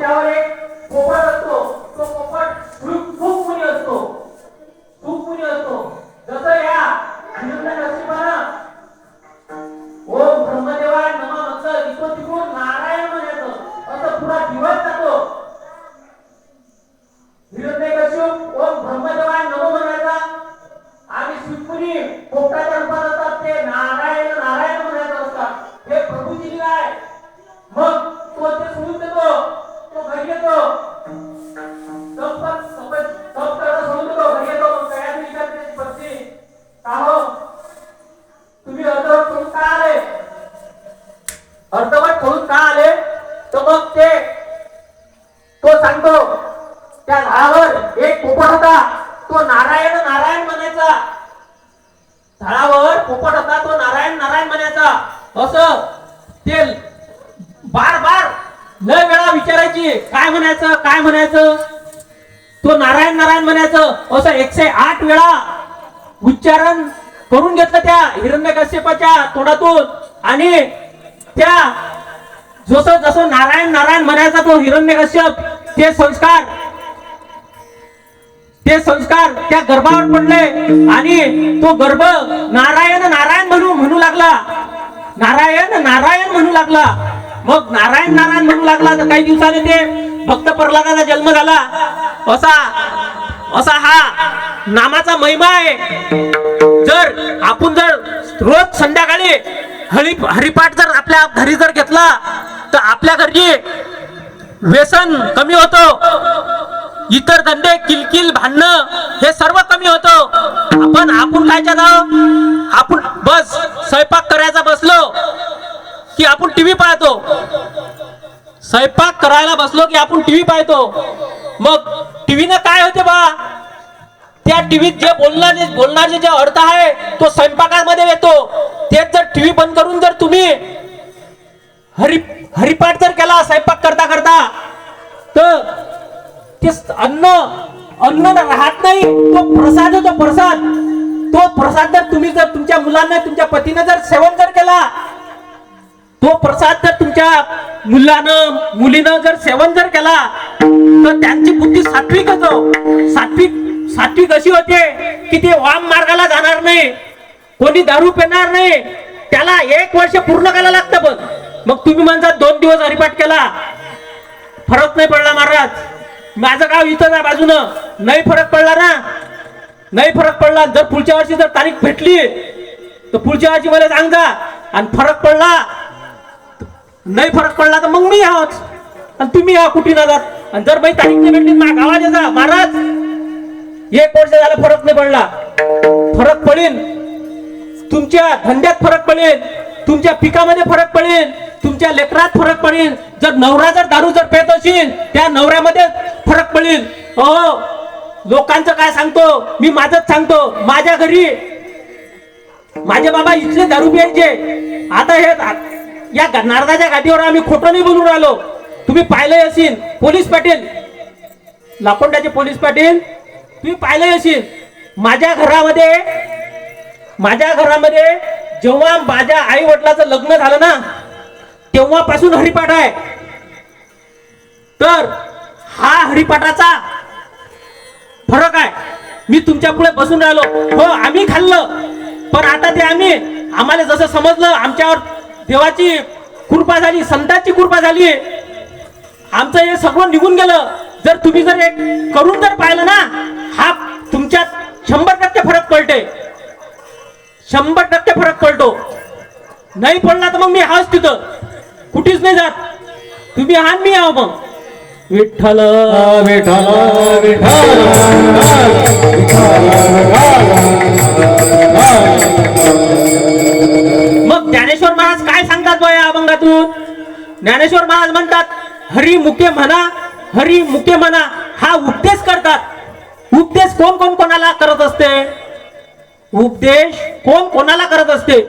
তাহলে असते तो सांगतो त्या झाडावर एक पोपट होता. तो नारायण नारायण म्हणायचा. झाडावर पोपट होता तो नारायण नारायण म्हणायचा. असं ते बार बार लय वेळा विचारायची काय म्हणायचं काय म्हणायचं? तो नारायण नारायण म्हणायचं. असं एकशे आठ वेळा उच्चारण करून घेतलं त्या हिरण्यकश्यपाच्या तोंडातून. आणि त्या जसं जसं नारायण नारायण म्हणायचा तो हिरण्यकश्यप ते संस्कार ते संस्कार त्या गर्भावर पडले आणि तो गर्भ नारायण नारायण म्हणू म्हणू लागला. नारायण नारायण म्हणू लागला. मग नारायण नारायण म्हणू लागला तर काही दिवसाने ते भक्त प्रल्हादाचा जन्म झाला. असा असा हा नामाचा महिमा आहे. जर आपण जर रोज संध्याकाळी हरिपाठ जर आपल्या घरी जर घेतला तर आपल्या व्यसन कमी होतो. इतर धंदे किलकिल भांडणं हे सर्व कमी होतं. आपण आपण काय जाणं आपण बस स्वयंपाक करायचा बसलो की आपण टीव्ही पाहतो. स्वयंपाक करायला बसलो की आपण टीव्ही पाहतो. मग टीव्हीनं काय होते बा? त्या टीव्हीत जे बोलणारे बोलण्याचे जे अर्थ आहे तो स्वयंपाकामध्ये जर तुमच्या मुलांना तुमच्या पतीनं जर सेवन जर केला तो प्रसाद जर तुमच्या मुलानं मुलीनं जर सेवन जर केला तर त्यांची बुद्धी सात्विक होतो. सात्विक सात्विक अशी होते की ते वाम मार्गाला जाणार नाही. कोणी दारू पिणार नाही. त्याला एक वर्ष पूर्ण करायला लागतं पण मग तुम्ही म्हणता दोन दिवस हरिपाठ केला. फरक नाही पडला महाराज. माझं गाव इथं ना बाजूनं. नाही फरक पडला ना. नाही फरक पडला. जर पुढच्या वर्षी जर तारीख भेटली तर पुढच्या वर्षी मला सांगा. आणि फरक पडला नाही फरक पडला तर मग मी आहोत. आणि तुम्ही या कुठे ना जात आणि जर बाई तारीख नाही भेटली माझ्या गावात येता महाराज. एक वर्ष झाला फरक नाही पडला. फरक पडेल. तुमच्या धंद्यात फरक पडेल. तुमच्या पिकामध्ये फरक पडेल. तुमच्या लेकरात फरक पडेल. जर नवरा जर दारू जर पेत असेल त्या नवऱ्यामध्ये फरक पडेल. अहो लोकांचं काय सांगतो? मी माझंच सांगतो. माझ्या घरी माझे बाबा इथले दारू प्यायचे. आता हे या नारदाच्या गाठीवर आम्ही खोटं नाही बोलून राहिलो. तुम्ही पाहिलं असेल पोलीस पाटील. लापोंड्याचे पोलीस पाटील तुम्ही पाहिलं असेल. माझ्या घरामध्ये माझ्या घरामध्ये जेव्हा माझ्या आई वडिलाचं लग्न झालं ना तेव्हापासून हरिपाठ आहे. तर हा हरिपाठाचा फरक आहे. मी तुमच्यापुढे बसून राहिलो. हो आम्ही खाल्लं. पण आता ते आम्ही आम्हाला जसं समजलं आमच्यावर देवाची कृपा झाली संतांची कृपा झाली. आमचं हे सगळं निघून गेलं. जर तुम्ही जर एक करून जर पाहिलं ना हा तुमच्यात शंभर टक्के फरक पडते शंभर टक्के फरक पडतो. नाही पडला तर मग मी हाच तिथं. कुठेच नाही जात. तुम्ही आहात मी आहो मग. विठ्ठल विठ्ठल विठ्ठल. मग ज्ञानेश्वर महाराज काय सांगतात बा या अभंगातून? ज्ञानेश्वर महाराज म्हणतात हरी मुके म्हणा हरी मुके म्हणा हा उपदेश करतात. उपदेश कोण कोण कोणाला करत असते? उपदेश कोण कोणाला करत असते?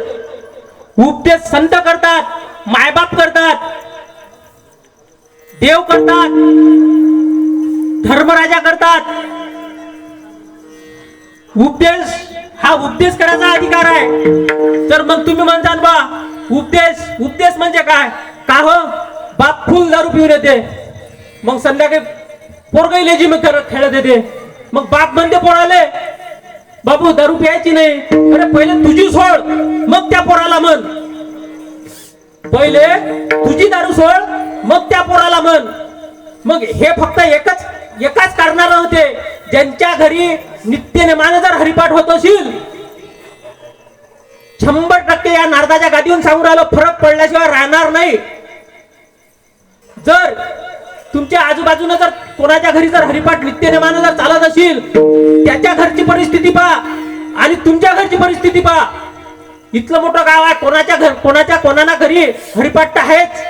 उपदेश संत करतात मायबाप करतात देव करतात. धर्मराजा करतात. उपदेश हा उपदेश करायचा अधिकार आहे. तर मग तुम्ही म्हणतात बा उपदेश उपदेश म्हणजे काय? का हो? बाप फुल दारू पिऊन येते. मग संध्याकाळी पोरगाई लेजी मग करत खेळत येते. मग बाप म्हणते पोराले बाबू दारू प्यायची नाही. अरे पहिले तुझी सोड. मग त्या पोराला म्हण. पहिले तुझी दारू सोड. मग त्या पोराला म्हण. मग हे फक्त एकच एकाच कारणाला होते. ज्यांच्या घरी नित्यनेमानं जर हरिपाठ होत असेल शंभर टक्के या नारदाच्या गादीहून सांगून राहिलो फरक पडल्याशिवाय राहणार नाही. जर तुमच्या आजूबाजूने जर कोणाच्या घरी जर हरिपाठ नित्यनेमानं जर चालत असेल त्याच्या घरची परिस्थिती पहा आणि तुमच्या घरची परिस्थिती पहा. इतलं मोठं गाव आहे कोणाच्या घर कोणाच्या कोणाना घरी हरिपाठ तर आहेच.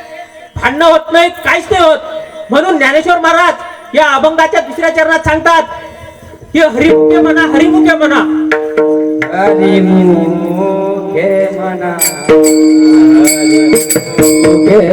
भांडणं होत नाहीत काहीच नाही होत. म्हणून ज्ञानेश्वर महाराज या अभंगाच्या दुसऱ्या चरणात सांगतात की हरिमुखे म्हणा हरिमुखे म्हणा. हरिमुखे म्हणा हरिमुखे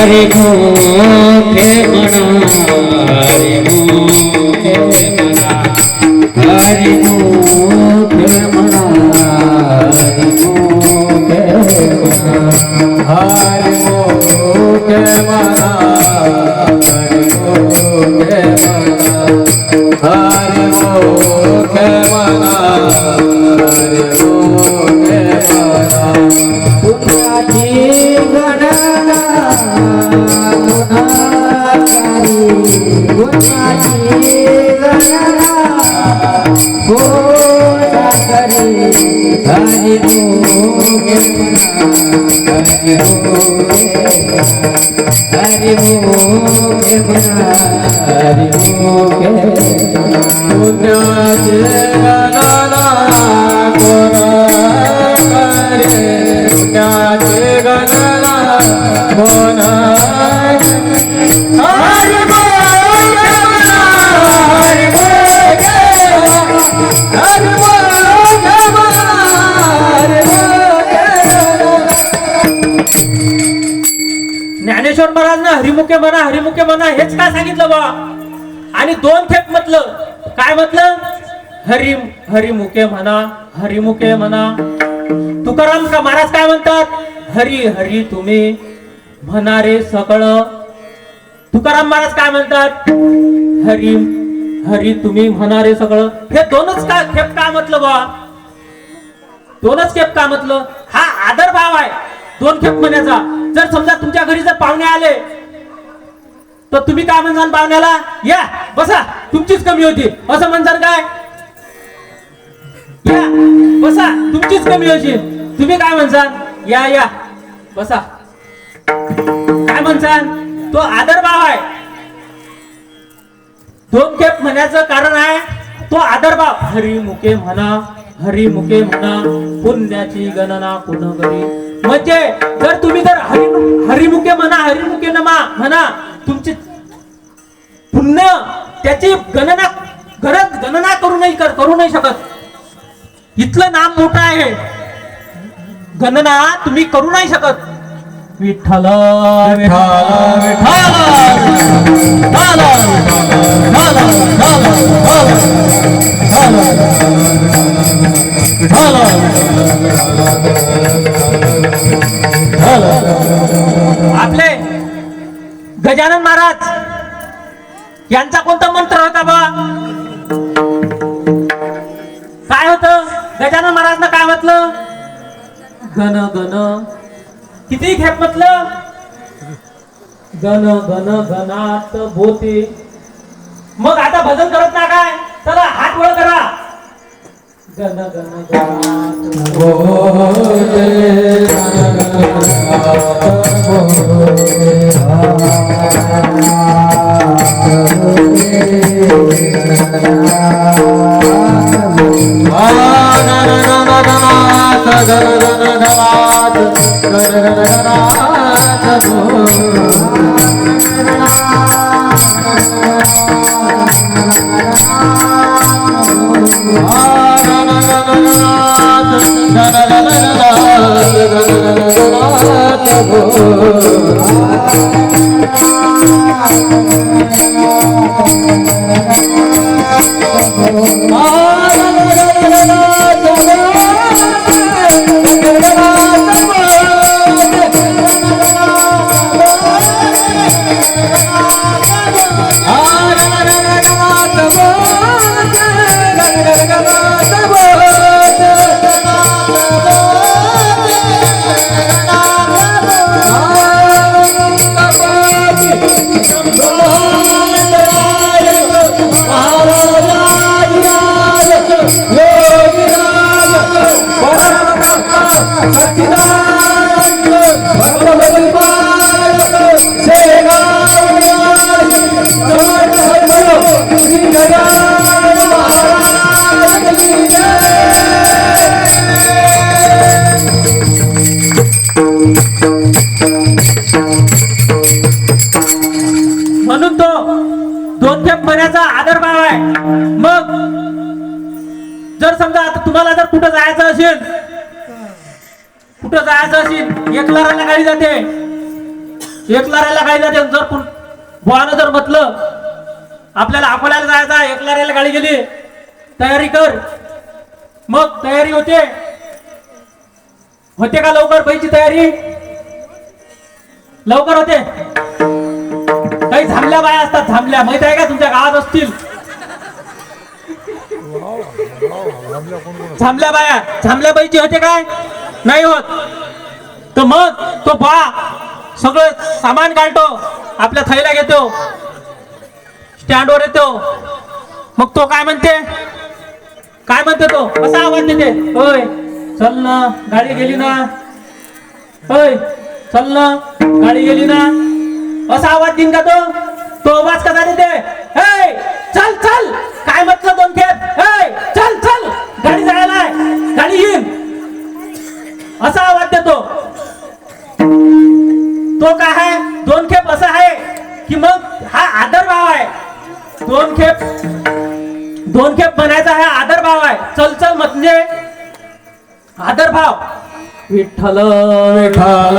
हरि मुखे मना हरि मुखे आणि दोन खेप म्हटलं. काय म्हटलं? हरी हरिमुखे म्हणा हरिमुखे म्हणा. तुकाराम का महाराज काय म्हणतात? हरी हरी तुम्ही म्हणारे सगळं तुकाराम महाराज काय म्हणतात? हरी हरी तुम्ही म्हणारे सगळं हे दोनच का खेप काय म्हटलं बा? दोनच खेप का म्हटलं? हा आदर भाव आहे. दोन खेप म्हणायचा. जर समजा तुमच्या घरी जर पाहुणे आले तर तुम्ही काय म्हणसान पाहुण्याला? या बसा. तुमचीच कमी होती. असं म्हणसान काय? या बसा. तुमचीच कमी होती. तुम्ही काय म्हणसान? या या. बसा. काय म्हणसान? तो आदर भाव आहे. दोन खेप म्हणायचं कारण आहे तो आदरभाव हरिमुखे म्हणा हरिमुखे म्हणा पुण्याची गणना कुण करी म्हणजे जर तुम्ही जर हरि हरिमुखे म्हणा हरिमुखे नमा म्हणा तुमची पुण्य त्याची गणना गरज गणना करू नाही कर- करू नाही शकत. इथलं नाम मोठं आहे. गणना तुम्ही करू नाही शकत. विठ्ठल विठ्ठल. आपले गजानन महाराज यांचा कोणता मंत्र होता बा? काय होत? गजानन महाराज काय म्हटलं? गण गण किती खेप म्हटलं? गण गण गणात बोते. मग आता भजन करत ना काय? चला हात वळ करा. गण गण गणात Ah म्हणून असेल एक लाराला गाडी जाते. एक लाराला गाडी जाते. जर कुण- बुवानं जर म्हटलं आपल्याला अकोल्याला जायचं आहे, एक लाराला गाडी गेली तयारी कर. मग तयारी होते. होते का लवकर बाईची तयारी? लवकर होते. काही झामल्या बाया असतात झामल्या. माहीत आहे का तुमच्या गावात असतील? झामल्या बाया. झामल्या बाईची होते काय? नाही होत. तर मग तो बा सगळं सामान काढतो. आपल्या थैला घेतो. स्टँडवर येतो. मग तो काय म्हणते? काय म्हणते तो? कसा आवाज देते? होय चल ना गाडी गेली ना. होय चल ना गाडी गेली ना. असा आवाज देईन का तो? तो आवाज कसा देते? दोन खेप बनायचा हा आदर भाव आहे. चल चल म्हणजे आदर भाव. विठ्ठल विठाल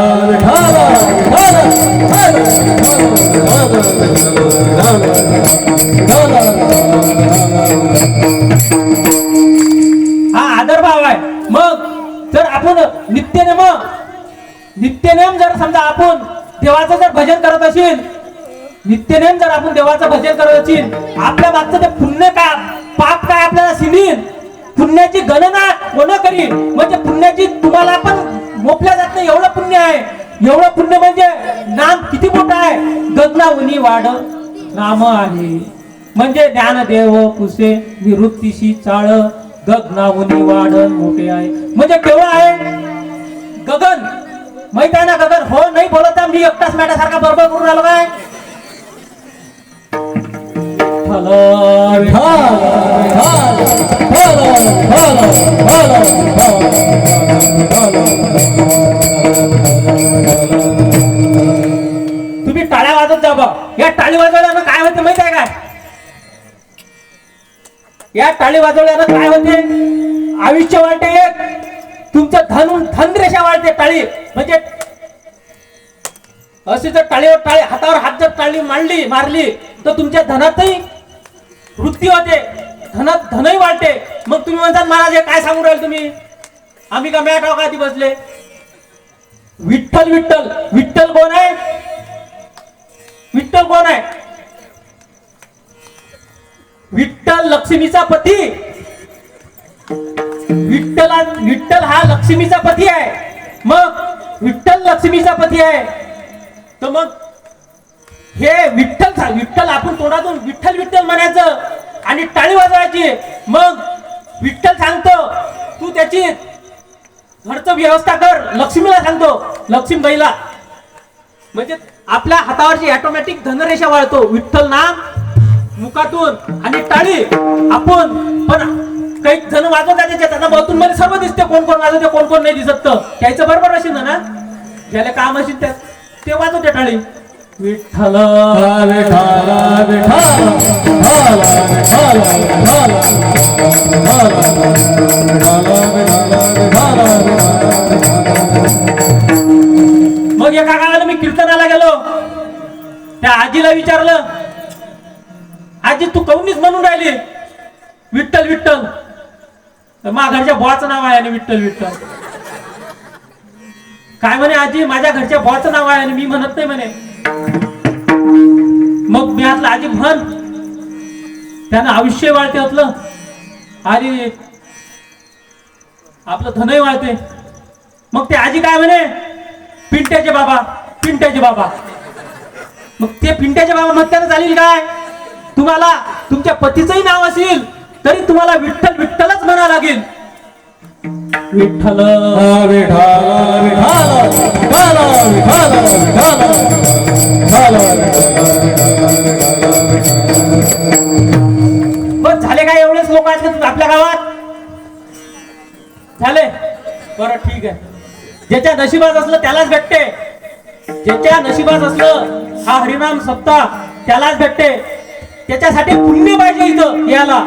हा आदर भाव आहे. मग जर आपण नित्यनेम नित्यनेम जर समजा आपण देवाचं जर भजन करत असेल नित्यनेम जर आपण देवाचं भजन करत असेल आपल्या मागचं ते पुण्य काय पाप काय आपल्याला सिनीन पुण्याची गणना कोण करीन म्हणजे पुण्याची तुम्हाला पण मोपल्या जात नाही एवढं पुण्य आहे. एवढं पुण्य म्हणजे नाम किती मोठं आहे? गगनावनी वाढ नाम आहे म्हणजे ज्ञानदेव पुसे निवृत्तीशी चाळ गगनावनी वाढ मोठे आहे. म्हणजे केवळ आहे? गगन. माहीत आहे ना गगन. हो नाही बोलत मी एकटाच मॅटासारखा बरोबर करून राहिलो काय? तुम्ही टाळ्या वाजत जा बा. या टाळी वाजवल्यानं काय होते माहीत आहे काय? या टाळी वाजवल्यानं काय होते? आयुष्य वाढते एक. तुमचं धन धनरेषा वाढते टाळी. म्हणजे अशी जर टाळीवर टाळी हातावर हात जर टाळी मांडली मारली तर तुमच्या धनातही वृत्ती होते. धनात धनही वाढते. मग तुम्ही म्हणतात महाराज हे काय सांगू राहिले तुम्ही? आम्ही का मॅट आधी बसले? विठ्ठल विठ्ठल. विठ्ठल कोण आहे? विठ्ठल कोण आहे? विठ्ठल लक्ष्मीचा पती. विठ्ठल विठ्ठल हा लक्ष्मीचा पती आहे. मग विठ्ठल लक्ष्मीचा पती आहे. तर मग हे विठ्ठल विठ्ठल आपण तोंडातून विठ्ठल विठ्ठल म्हणायचं आणि टाळी वाजवायची. मग विठ्ठल सांगतो तू त्याची घरचं व्यवस्था कर लक्ष्मीला सांगतो लक्ष्मीबाईला. म्हणजे आपल्या हातावरची ऑटोमॅटिक धनरेषा वाळतो. विठ्ठल नाम मुखातून आणि टाळी आपण. पण काही जण वाजवतात त्याच्या त्यांना बहुतून मध्ये सर्व दिसते कोण कोण वाजवते कोण कोण नाही दिसत. त्याचं बरोबर असेल ना? ज्याला काम असेल ते वाजवते टाळी. विठ्ठल विठ्ठल विठ्ठल विठ्ठल विठ्ठल मग एका काळाला मी कीर्तनाला गेलो त्या आजीला विचारलं आजी तू कौनीच म्हणून राहिली विठ्ठल विठ्ठल घरच्या बॉचं नाव आहे आणि विठ्ठल विठ्ठल काय म्हणे आजी माझ्या घरच्या बॉचं नाव आहे आणि मी म्हणत नाही म्हणे मग मी आतलं आजी म्हण. त्यानं आयुष्य वाळते होतलं आणि आपलं धनही वाळते मग ते आजी काय म्हणे? पिंट्याचे बाबा पिंट्याचे बाबा. मग ते पिंट्याचे बाबा म्हणताना चालेल काय? तुम्हाला तुमच्या पतीचंही नाव असेल तरी तुम्हाला विठ्ठल विठ्ठलच म्हणा लागेल. विठ्ठल. विठाला विठाला विठाला विठाला बस झाले काय एवढेच लोक आहेत आपल्या गावात? झाले? बरं ठीक आहे. ज्याच्या नशिबात असलं त्यालाच भेटते. ज्याच्या नशिबात असलं हा हरिनाम सप्ताह त्यालाच भेटते. त्याच्यासाठी पुण्य पाहिजे इथं याला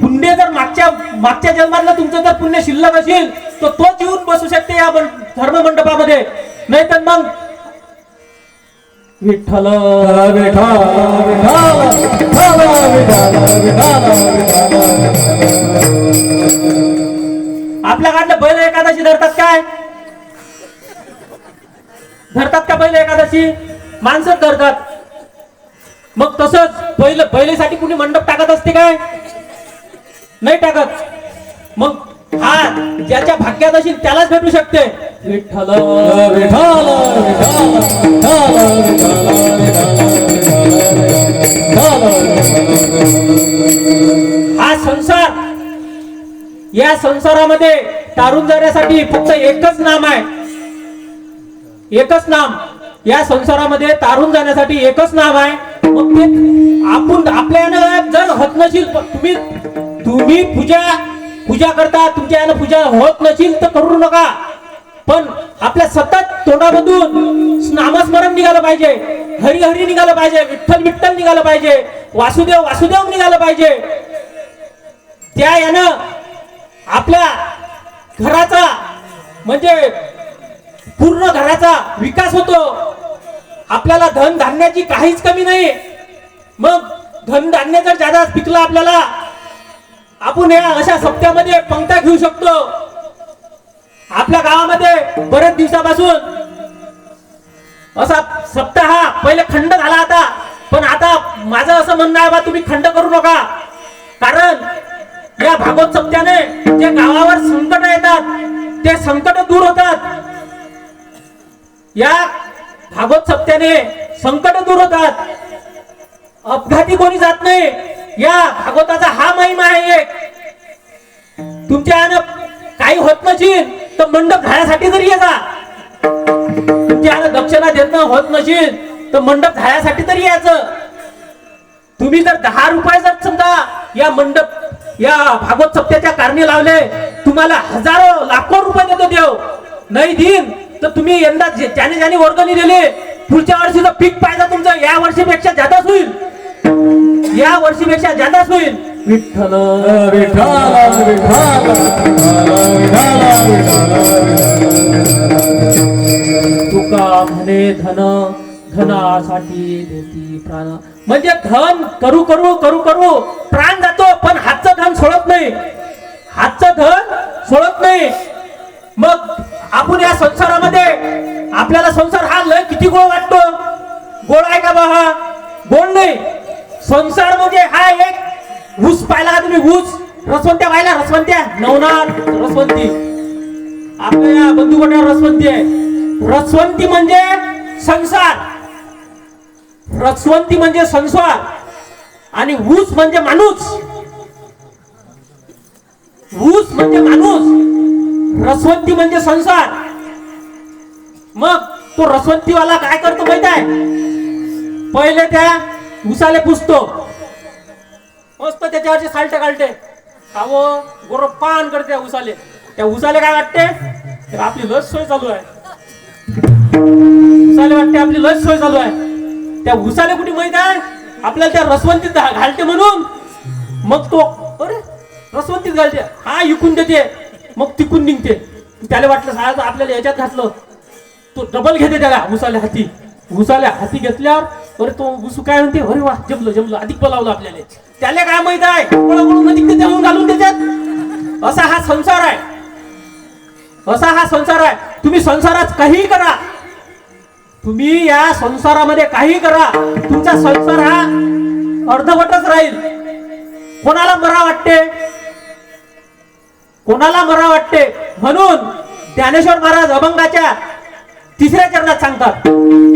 पुण्य जर मागच्या मागच्या जन्मातलं तुमचं जर पुण्य शिल्लक असेल. तर तोच येऊन बसू शकते या धर्म मंडपामध्ये नाही तर मग विठ्ठल आपल्याकडनं बैल एकादशी धरतात काय? धरतात का बैल एकादशी? माणसं धरतात. मग तसंच बैल बैलेसाठी कुणी मंडप टाकत असते काय? नाही टाकत. मग हा ज्याच्या भाग्यात असेल त्यालाच भेटू शकते. विठ्ठल हा संसार या संसारामध्ये तारून जाण्यासाठी फक्त एकच नाम आहे. एकच नाम. या संसारामध्ये तारून जाण्यासाठी एकच नाम आहे. मग ते आपण आपल्या जर हतनशील तुम्ही तुम्ही पूजा पूजा करता तुमच्या यानं पूजा होत नसेल तर करू नका. पण आपल्या सतत तोंडामधून नामस्मरण निघालं पाहिजे हरी हरी निघालं पाहिजे विठ्ठल विठ्ठल निघालं पाहिजे वासुदेव वासुदेव निघालं पाहिजे. त्या यानं आपल्या घराचा म्हणजे पूर्ण घराचा विकास होतो. आपल्याला धन धान्याची काहीच कमी नाही. मग धन धान्य जर जादा पिकलं आपल्याला आपण या अशा सप्त्यामध्ये पंक्त्या घेऊ शकतो. आपल्या गावामध्ये बरेच दिवसापासून असा सप्ताह पहिले खंड झाला आता. पण आता माझं असं म्हणणं आहे बा तुम्ही खंड करू नका. कारण या भागवत सप्त्याने जे गावावर संकट येतात ते संकट दूर होतात. या भागवत सप्त्याने संकट दूर होतात. अपघाती कोणी जात नाही. या भागवताचा हा महिमा आहे एक. तुमच्या यानं काही होत नशील तर मंडप घाण्यासाठी तरी ये जा. तुमच्या यानं दक्षिणा देणं होत नशील तर मंडप घाण्यासाठी तरी यायचं. तुम्ही जर दहा रुपये जर समजा या मंडप या भागवत सप्त्याच्या कारणी लावले तुम्हाला हजारो लाखो रुपये देतो देव. नाही देईन तर तुम्ही यंदा ज्याने ज्याने वर्गणी दिली पुढच्या वर्षीचं पीक पाहिजे तुमचं या वर्षीपेक्षा जादाच होईल. या वर्षीपेक्षा जादाच होईल. विठ्ठल. विठाला विठाला तुका म्हणे धन धनासाठी देती प्राण. म्हणजे धन करू करू करू करू प्राण जातो पण हातचं धन सोडत नाही. हातचं धन सोडत नाही. मग आपण या संसारामध्ये आपल्याला संसार हा लय किती गोड वाटतो. गोड आहे का बा हा? गोड नाही. संसार म्हणजे हा एक ऊस पाहिला तुम्ही ऊस? रसवंत्या पाहिला रसवंत्या? नवनाथ रसवंती. आपल्या या बंधुगटावर रसवंती आहे. रसवंती म्हणजे संसार. रसवंती म्हणजे संसार. आणि ऊस म्हणजे माणूस. ऊस म्हणजे माणूस. रसवंती म्हणजे संसार. मग तो रसवंतीवाला काय करतो माहीत आहे? पहिले त्या उसाले पुसतो. मस्त त्याच्यावरचे सालटे काढते अहो गोर पान करते उसाले. त्या उसाले काय वाटते? आपली लस सोय चालू आहे. उसाले वाटते आपली लस सोय चालू आहे. त्या उसाले कुठे माहीत आहे? आपल्याला त्या रसवंतीत घालते म्हणून. मग तो अरे रसवंतीत घालते. हा इकून देते. मग तिकून निघते. त्याला वाटलं साळा आपल्याला याच्यात घातलं. तो डबल घेते त्याला उसाले हाती. उसाले हाती घेतल्यावर बरं तो गुसू काय म्हणते? अरे वा जमलो जमलो अधिक बोलावलं आपल्याला. त्याला काय माहीत आहे? कोणाकडून अधिक त्याहून घालून त्याच्यात असा हा संसार आहे. असा हा संसार आहे. तुम्ही संसारात काही करा. तुम्ही या संसारामध्ये काही करा. तुमचा संसार हा अर्धवटच राहील. कोणाला मरा वाटते? कोणाला मरा वाटते? म्हणून ज्ञानेश्वर महाराज अभंगाच्या तिसऱ्या चरणात सांगतात.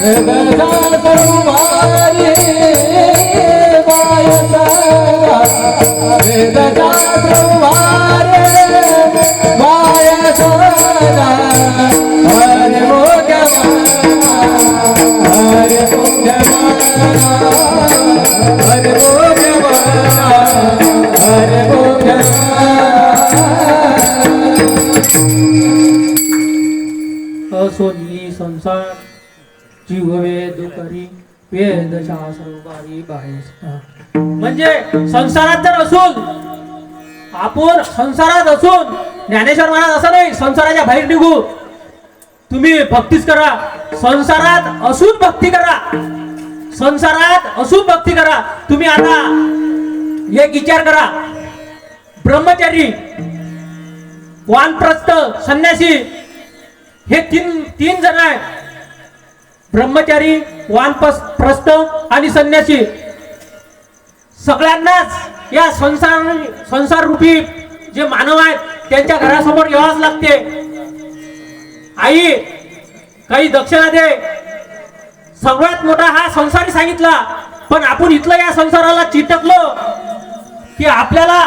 Never म्हणजे संसारात जर असून आपण संसारात असून ज्ञानेश्वर महाराज असं नाही संसाराच्या बाहेर निघू. तुम्ही भक्तीच करा. संसारात असून भक्ती करा. संसारात असून भक्ती करा. तुम्ही आता एक विचार करा. ब्रह्मचारी वानप्रस्थ संन्यासी हे तीन तीन जण आहेत. ब्रह्मचारी वानप्रस्थ आणि संन्यासी. सगळ्यांनाच या संसार संसार रूपी जे मानव आहेत त्यांच्या घरासमोर यावाच लागते. आई काही दक्षिणा दे. सगळ्यात मोठा हा संसारी सांगितला पण आपण इथलं या संसाराला चिटकलो की आपल्याला